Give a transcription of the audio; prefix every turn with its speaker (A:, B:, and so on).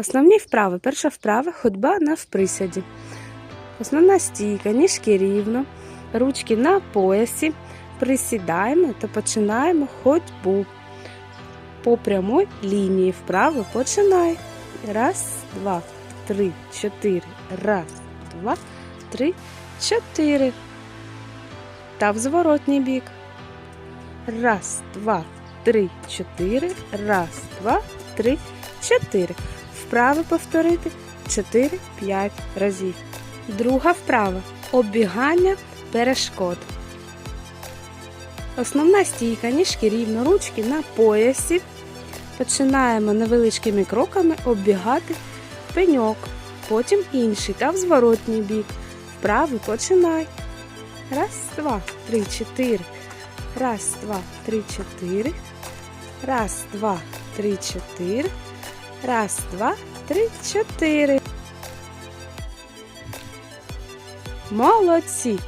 A: Основні вправи. Перша вправа ходьба на вприсяді. Основна стійка, ніжки рівно, ручки на поясі. Присідаємо та починаємо ходьбу. По прямой лінії вправо починай. Раз, два, три, чотири. Раз, два, три, чотири. Та в зворотній бік. Раз, два, три, чотири. Раз, два, три, чотири. Вправи повторити 4-5 разів. Друга вправа оббігання перешкод. Основна стійка, ніжки рівно, ручки на поясі. Починаємо невеличкими кроками оббігати пеньок, потім інший та в зворотній бік. Вправи починай. Раз, два, три, чотири. Раз, два, три, чотири. Раз, два, три, чотири. Раз, два, три, чотири. Молодці!